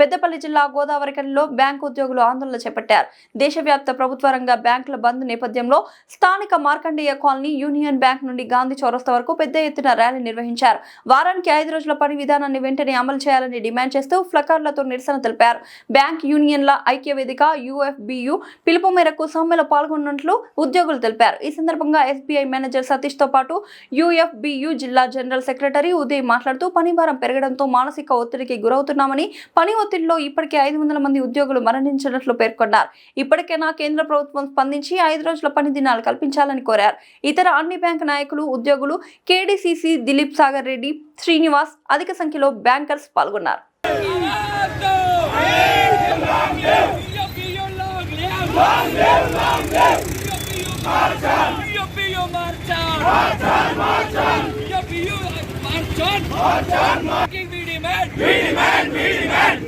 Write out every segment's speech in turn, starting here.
పెద్దపల్లి జిల్లా గోదావరికల్లో బ్యాంకు ఉద్యోగులు ఆందోళన చేపట్టారు. దేశవ్యాప్త ప్రభుత్వ రంగ బ్యాంకుల బంద్ నేపథ్యంలో స్థానిక మార్కండేయ కాలనీ యూనియన్ బ్యాంక్ నుండి గాంధీ చౌరస్తా వరకు పెద్ద ఎత్తున ర్యాలీ నిర్వహించారు. వారానికి ఐదు రోజుల పని విధానాన్ని వెంటనే అమలు చేయాలని డిమాండ్ చేస్తూ ఫ్లకార్లతో నిరసన తెలిపారు. బ్యాంక్ యూనియన్ల ఐక్య వేదిక యుఎఫ్బియు పిలుపు మేరకు సమ్మెలో పాల్గొన్నట్లు ఉద్యోగులు తెలిపారు. ఈ సందర్భంగా ఎస్బీఐ మేనేజర్ సతీష్తో పాటు యుఎఫ్బియు జిల్లా జనరల్ సెక్రటరీ ఉదయ్ మాట్లాడుతూ పని భారం పెరగడంతో మానసిక ఒత్తిడికి గురవుతున్నామని పని ఒత్తిడిలో ఇప్పటికే ఐదు వందల మంది ఉద్యోగులు మరణించినట్లు పేర్కొన్నారు ఇప్పటికైనా కేంద్ర ప్రభుత్వం స్పందించి ఐదు రోజుల పని దినాలు కల్పించాలని కోరారు ఇతర అన్ని బ్యాంకు నాయకులు ఉద్యోగులు కేడీసీసీ దిలీప్ సాగర్ రెడ్డి శ్రీనివాస్ అధిక సంఖ్యలో బ్యాంకర్స్ పాల్గొన్నారు జిందాబాద్ జిందాబాద్ జిందాబాద్ జిందాబాద్ జిందాబాద్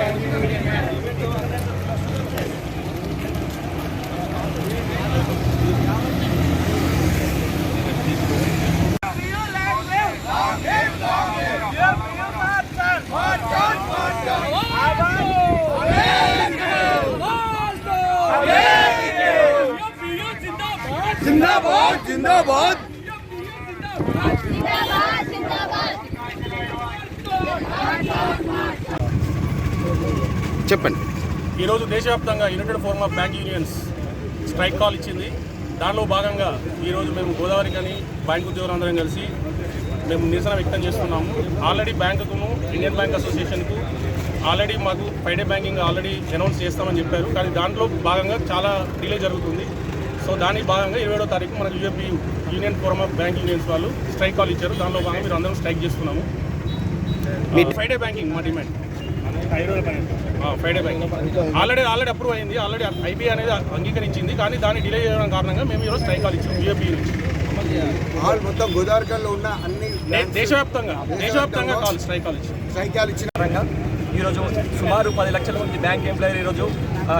Thank you. చెప్పండి. ఈరోజు దేశవ్యాప్తంగా united forum of bank unions strike call ఇచ్చింది. దానిలో భాగంగా ఈరోజు మేము గోదావరి కానీ బ్యాంక్ ఉద్యోగులందరం కలిసి మేము నిరసన వ్యక్తం చేస్తున్నాము. ఆల్రెడీ బ్యాంకును ఇండియన్ బ్యాంక్ అసోసియేషన్కు ఆల్రెడీ మాకు ఫైడే బ్యాంకింగ్ ఆల్రెడీ అనౌన్స్ చేస్తామని చెప్పారు. కానీ దాంట్లో భాగంగా చాలా డిలే జరుగుతుంది. సో దానికి భాగంగా ఇరవై తారీఖు మనకు UFB union forum of bank unions వాళ్ళు స్ట్రైక్ కాల్ ఇచ్చారు. దానిలో భాగంగా మీరు అందరం స్ట్రైక్ చేస్తున్నాము ఫ్రైడే బ్యాంకింగ్ మా demand. Friday bank already already approve అయింది. ఆల్రెడీ ఐబీ అనేది అంగీకరించింది. కానీ దాన్ని డిలే చేయడం కారణంగా మేము ఈరోజు స్ట్రైక్ కాల్ ఇచ్చాం యూఏపీ నుంచి ఆల్ మొత్తం గోదావరికల్లో ఉన్న అన్ని దేశవ్యాప్తంగా దేశవ్యాప్తంగా కాల్ స్ట్రైక్ కాల్ ఇచ్చాం సైక్యాలు ఇచ్చిన పరంగా ఈరోజు సుమారు పది లక్షల మంది బ్యాంక్ ఎంప్లాయర్ ఈరోజు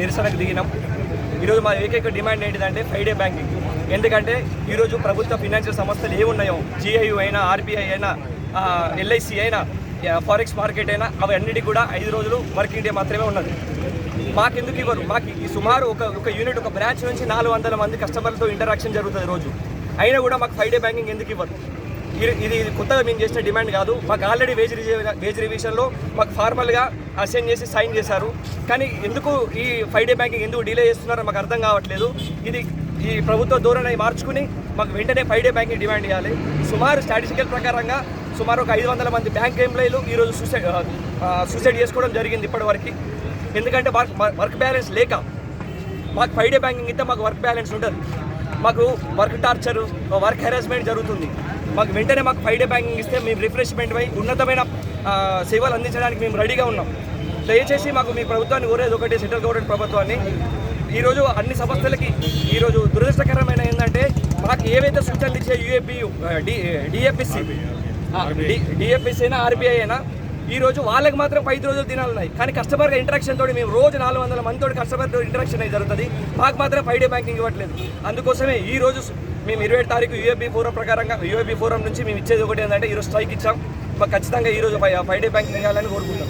నిరసనకు దిగినాం. ఈరోజు మా ఏకైక డిమాండ్ ఏంటిదంటే ఫ్రైడే బ్యాంకింగ్ ఎందుకంటే ఈరోజు ప్రభుత్వ ఫినాన్షియల్ సంస్థలు ఏ ఉన్నాయో జిఐయు అయినా ఆర్బీఐ అయినా ఎల్ఐసి అయినా ఫారెక్స్ మార్కెట్ అయినా అవన్నిటికీ కూడా ఐదు రోజులు వర్కింగ్ డే మాత్రమే ఉన్నది. మాకెందుకు ఇవ్వరు? మాకు ఈ సుమారు ఒక ఒక యూనిట్ ఒక బ్రాంచ్ నుంచి నాలుగు వందల మంది కస్టమర్లతో ఇంటరాక్షన్ జరుగుతుంది రోజు. అయినా కూడా మాకు ఫైవ్ డే బ్యాంకింగ్ ఎందుకు ఇవ్వరు? ఇది ఇది కొత్తగా మేము చేసిన డిమాండ్ కాదు. మాకు ఆల్రెడీ వేజ్ రిజర్వ్ వేజ్ రివిజన్లో మాకు ఫార్మల్గా అసైన్ చేసి సైన్ చేశారు. కానీ ఎందుకు ఈ ఫైవ్ డే బ్యాంకింగ్ ఎందుకు డిలే చేస్తున్నారో మాకు అర్థం కావట్లేదు. ఇది ఈ ప్రభుత్వ ధోరణి మార్చుకుని మాకు వెంటనే ఫైవ్ డే బ్యాంకింగ్ డిమాండ్ చేయాలి సుమారు స్టాటిస్టికల్ ప్రకారంగా సుమారు ఒక ఐదు వందల మంది బ్యాంక్ ఎంప్లాయీలు ఈరోజు సూసైడ్ సూసైడ్ చేసుకోవడం జరిగింది ఇప్పటివరకు. ఎందుకంటే వర్క్ వర్క్ బ్యాలెన్స్ లేక మాకు ఫైవ్ డే బ్యాంకింగ్ ఇస్తే మాకు వర్క్ బ్యాలెన్స్ ఉండదు. మాకు వర్క్ టార్చర్ వర్క్ హెరాస్మెంట్ జరుగుతుంది. మాకు వెంటనే మాకు ఫైవ్ డే బ్యాంకింగ్ ఇస్తే మేము రిఫ్రెష్మెంట్ అయి ఉన్నతమైన సేవలు అందించడానికి మేము రెడీగా ఉన్నాం. దయచేసి మాకు మీ ప్రభుత్వాన్ని కోరేది ఒకటి సెంట్రల్ గవర్నమెంట్ ప్రభుత్వాన్ని. ఈరోజు అన్ని సంస్థలకి ఈరోజు దురదృష్టకరమైన ఏంటంటే మాకు ఏవైతే సూచనలు ఇచ్చే యూఏపీ డిఎఫ్ఎస్సి డిఎఫ్ఎస్సి అయినా ఆర్బీఐ అయినా ఈరోజు వాళ్ళకి మాత్రం ఐదు రోజులు దినాలు ఉన్నాయి. కానీ కస్టమర్ ఇంటరాక్షన్ తోటి మేము రోజు నాలుగు వందల మందితో కస్టమర్ ఇంటరాక్షన్ అయితే జరుగుతుంది. మాకు మాత్రం ఫైవ్ డే బ్యాంకింగ్ ఇవ్వట్లేదు. అందుకోసమే ఈ రోజు మేము ఇరవై తారీఖు యూఏబీ ఫోరం ప్రకారంగా యూఏబీ ఫోరం నుంచి మేము ఇచ్చేది ఒకటి ఏంటంటే ఈరోజు స్ట్రైక్ ఇచ్చాం. మాకు ఖచ్చితంగా ఈ రోజు ఫైవ్ డే బ్యాంకింగ్ ఇవ్వాలని కోరుకుంటాం